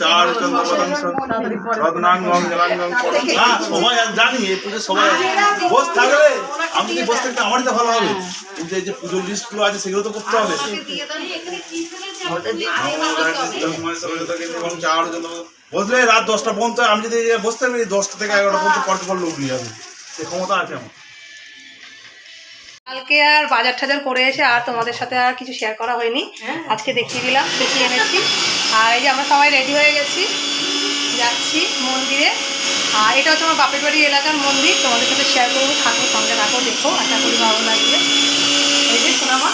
চার জলাঙ্গম হ্যাঁ সবাই আর জানি এই পুজো সবাই বস থাকলে আমি যদি বস থাকতে আমারই তো ভালো হবে। কিন্তু এই যে পুজোর লিস্ট আছে সেগুলো তো করতে হবে। বসলে রাত দশটা পর্যন্ত আমি যদি বসতে পারি দশটা থেকে এগারোটা পর্যন্ত পড়তে পারলে উঠে যাবে। সে ক্ষমতা আছে আমার। কালকে আর বাজার টাজার করে এসে আর তোমাদের সাথে আর কিছু শেয়ার করা হয়নি। আজকে দেখিয়ে দিলাম দেখিয়ে এনেছি। আর এই যে আমরা সবাই রেডি হয়ে গেছি, যাচ্ছি মন্দিরে। আর এটা হচ্ছে আমার বাপের বাড়ি এলাকার মন্দির, তোমাদের সাথে শেয়ার করব থাকো সঙ্গে থাকো, দেখো, আশা করি ভালো লাগবে। এই যে সোনামা।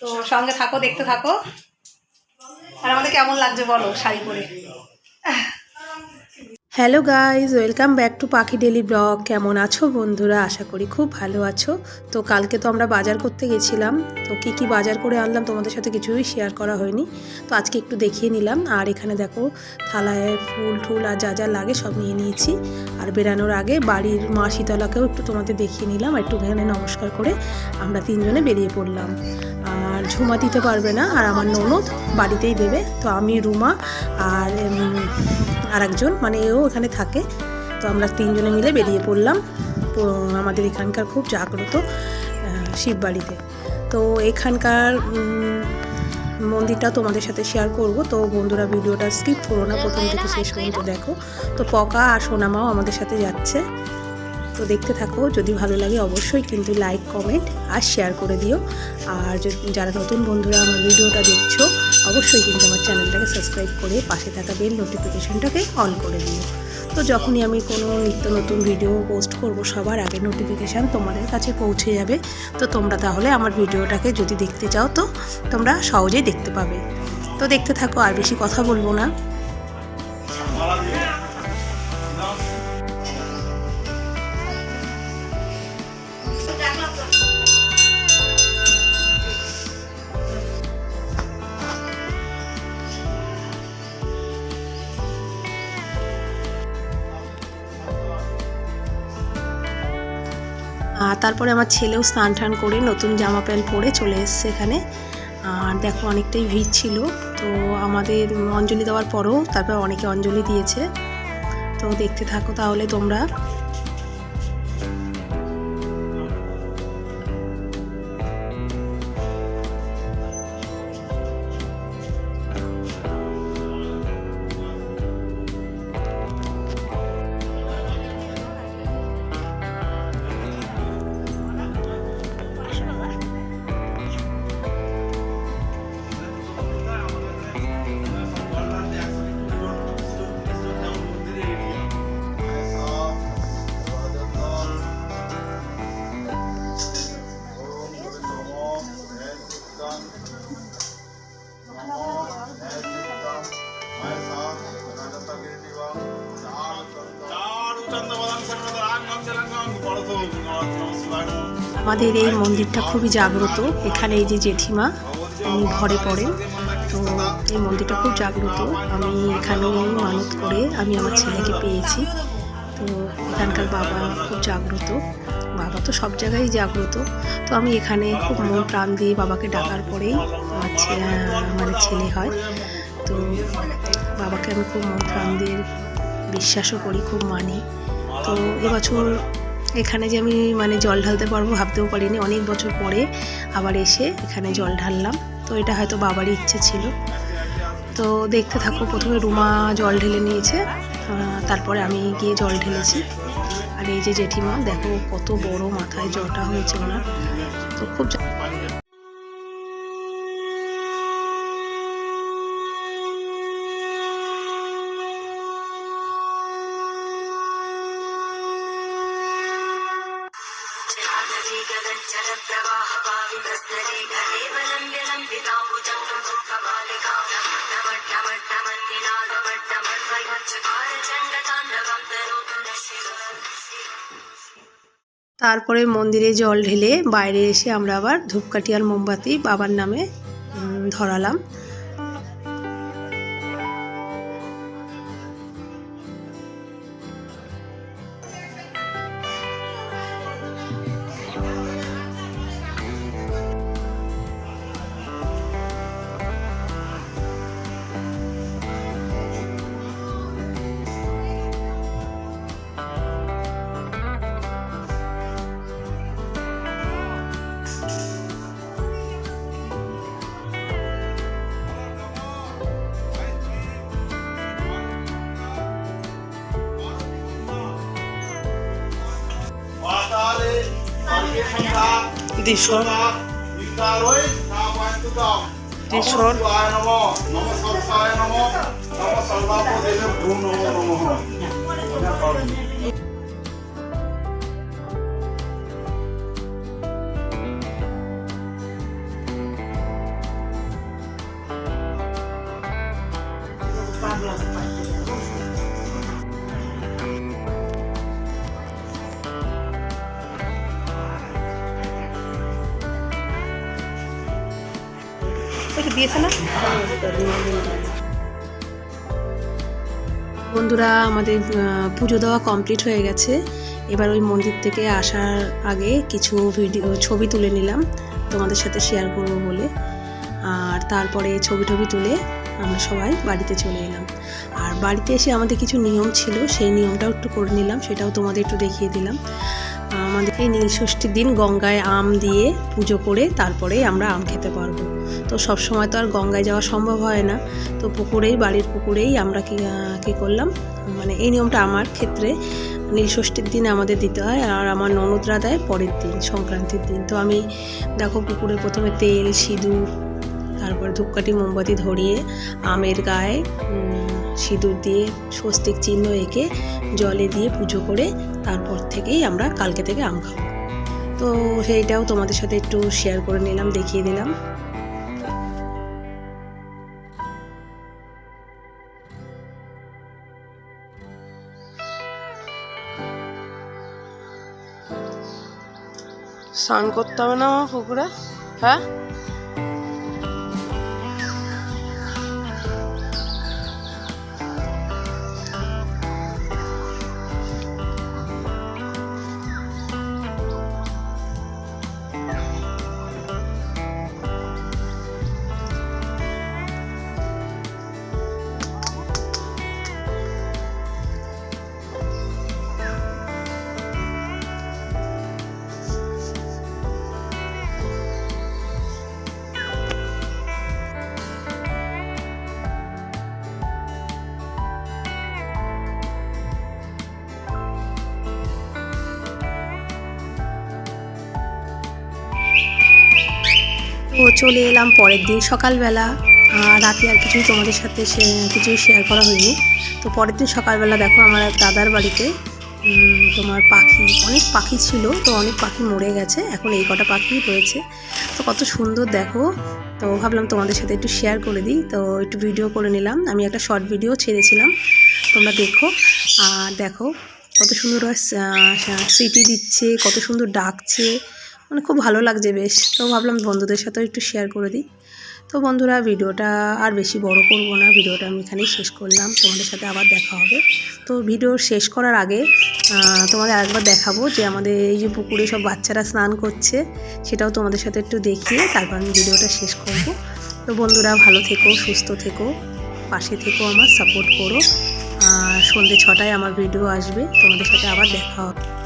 তো সঙ্গে থাকো, দেখতে থাকো। আর আমাদের কেমন লাগছে বলো শাড়ি পরে? Hello guys welcome back to Pakhi daily blog কেমন আছো বন্ধুরা? আশা করি খুব ভালো আছো। তো কালকে তো আমরা বাজার করতে গেছিলাম। তো কি কি বাজার করে আনলাম তোমাদের সাথে কিছুই শেয়ার করা হয়নি। তো আজকে একটু দেখিয়ে নিলাম। আর এখানে দেখো, থালায় ফুল টুল আর যা যা লাগে সব নিয়ে নিয়েছি। আর বেরানোর আগে বাড়ির মা শীতলাকেও একটু তোমাদের দেখিয়ে নিলাম। আর একটুখানে নমস্কার করে আমরা তিনজনে বেরিয়ে পড়লাম। ঝুমা দিতে পারবে না আর আমার ননদ বাড়িতেই দেবে। তো আমি রুমা আর আর একজন মানে এও এখানে থাকে। তো আমরা তিনজনে মিলে বেরিয়ে পড়লাম। আমাদের এখানকার খুব জাগ্রত আহ, শিববাড়িতে তো এখানকার মন্দিরটা তোমাদের সাথে শেয়ার করব। তো বন্ধুরা ভিডিওটা স্কিপ করো না প্রথম থেকে শেষ পর্যন্ত দেখো। তো পকা আর সোনামাও আমাদের সাথে যাচ্ছে। তো দেখতে থাকো, যদি ভালো লাগে অবশ্যই কিন্তু লাইক কমেন্ট আর শেয়ার করে দিও। আর যারা নতুন বন্ধুরা আমার ভিডিওটা দেখছ, অবশ্যই কিন্তু আমার চ্যানেলটাকে সাবস্ক্রাইব করে পাশে থাকা বেল নোটিফিকেশনটাকে অন করে দিও। তো যখনই আমি কোনো নিত্য নতুন ভিডিও পোস্ট করব, সবার আগে নোটিফিকেশান তোমাদের কাছে পৌঁছে যাবে। তো তোমরা তাহলে আমার ভিডিওটাকে যদি দেখতে চাও, তো তোমরা সহজেই দেখতে পাবে। তো দেখতে থাকো, আর বেশি কথা বলব না। আর তারপরে আমার ছেলেও স্নান টান করে নতুন জামা প্যান্ট পরে চলে এসছে এখানে। আর দেখো অনেকটাই ভিড় ছিল। তো আমাদের অঞ্জলি দেওয়ার পরেও তারপর অনেকে অঞ্জলি দিয়েছে। তো দেখতে থাকো তাহলে তোমরা। আমাদের এই মন্দিরটা খুবই জাগ্রত। এখানে এই যে জেঠিমা, উনি ঘরে পড়েন। তো এই মন্দিরটা খুব জাগ্রত। আমি এখানে মানত করে আমি আমার ছেলেকে পেয়েছি। তো এখানকার বাবা খুব জাগ্রত। বাবা তো সব জায়গায় জাগ্রত। তো আমি এখানে খুব মন প্রাণ দিয়ে বাবাকে ডাকার পরেই আমার ছে- মানে ছেলে হয়। তো বাবাকে আমি খুব মন প্রাণ দিয়ে বিশ্বাসও করি, খুব মানি। তো এবছর এখানে যে আমি মানে জল ঢালতে পারব ভাবতেও পারিনি। অনেক বছর পরে আবার এসে এখানে জল ঢাললাম। তো এটা হয়তো বাবারই ইচ্ছে ছিল। তো দেখতে থাকো, প্রথমে রুমা জল ঢেলে নিয়েছে। তারপরে আমি গিয়ে জল ঢেলেছি। আর এই যে জেঠিমা, দেখো কত বড় মাথায় জলটা হয়েছে ওনার। তো খুব তারপরে মন্দিরে জল ঢেলে বাইরে এসে আমরা আবার ধূপকাঠি আর মোমবাতি বাবার নামে ধরালাম। নামায়িতুকাম দিশর নমঃ নমঃ দিয়েছে না? বন্ধুরা, আমাদের পুজো দেওয়া কমপ্লিট হয়ে গেছে। এবার ওই মন্দির থেকে আসার আগে কিছু ভিডিও ছবি তুলে নিলাম। তোমাদের সাথে শেয়ার করব বলে। আর তারপরে ছবি টবি তুলে আমরা সবাই বাড়িতে চলে এলাম। আর বাড়িতে এসে আমাদের কিছু নিয়ম ছিল, সেই নিয়মটাও একটু করে নিলাম, সেটাও তোমাদের একটু দেখিয়ে দিলাম। আমাদের এই নীল ষষ্ঠীর দিন গঙ্গায় আম দিয়ে পুজো করে তারপরে আমরা আম খেতে পারব। তো সব সময় তো আর গঙ্গায় যাওয়া সম্ভব হয় না। তো পুকুরেই, বাড়ির পুকুরেই আমরা কি কী করলাম? মানে এই নিয়মটা আমার ক্ষেত্রে নীল ষষ্ঠীর দিন আমাদের দিতে হয় আর আমার ননদরা দেয় পরের দিন, সংক্রান্তির দিন। তো আমি দেখো পুকুরে প্রথমে তেল, সিঁদুর, তারপরে ধূপকাঠি, মোমবাতি ধরিয়ে আমের গায়ে সিঁদুর দিয়ে স্বস্তিক চিহ্ন এঁকে জলে দিয়ে পুজো করে তারপর থেকেই আমরা কালকে থেকে আম খাব। তো সেইটাও তোমাদের সাথে একটু শেয়ার করে নিলাম, দেখিয়ে দিলাম। স্নান করতে হবে না আমার পুকুরে? হ্যাঁ? চলে এলাম পরের দিন সকালবেলা। রাতে আর কিছুই তোমাদের সাথে শে- কিছুই শেয়ার করা হয়নি। তো পরের দিন সকালবেলা দেখো আমার দাদার বাড়িতে তোমার পাখি, অনেক পাখি ছিল, তো অনেক পাখি মরে গেছে। এখন এই কটা পাখি রয়েছে। তো কত সুন্দর দেখো। তো ভাবলাম তোমাদের সাথে একটু শেয়ার করে দিই। তো একটু ভিডিও করে নিলাম। আমি একটা শর্ট ভিডিও ছেড়েছিলাম। তোমরা দেখো। আর দেখো কত সুন্দর সিটি দিচ্ছে, কত সুন্দর ডাকছে। মানে খুব ভালো লাগছে বেশ। তো ভাবলাম বন্ধুদের সাথেও একটু শেয়ার করে দিই। তো বন্ধুরা, ভিডিওটা আর বেশি বড় করব না। ভিডিওটা আমি এখানেই শেষ করলাম। তোমাদের সাথে আবার দেখা হবে। তো ভিডিও শেষ করার আগে তোমাদের আরেকবার দেখাবো যে আমাদের এই যে পুকুরে সব বাচ্চারা স্নান করছে, সেটাও তোমাদের সাথে একটু দেখিয়ে তারপর আমি ভিডিওটা শেষ করব। তো বন্ধুরা, ভালো থেকো, সুস্থ থেকো, পাশে থেকো আমার সাপোর্ট করো। আর সন্ধ্যে ছটায় আমার ভিডিও আসবে। তোমাদের সাথে আবার দেখা হবে।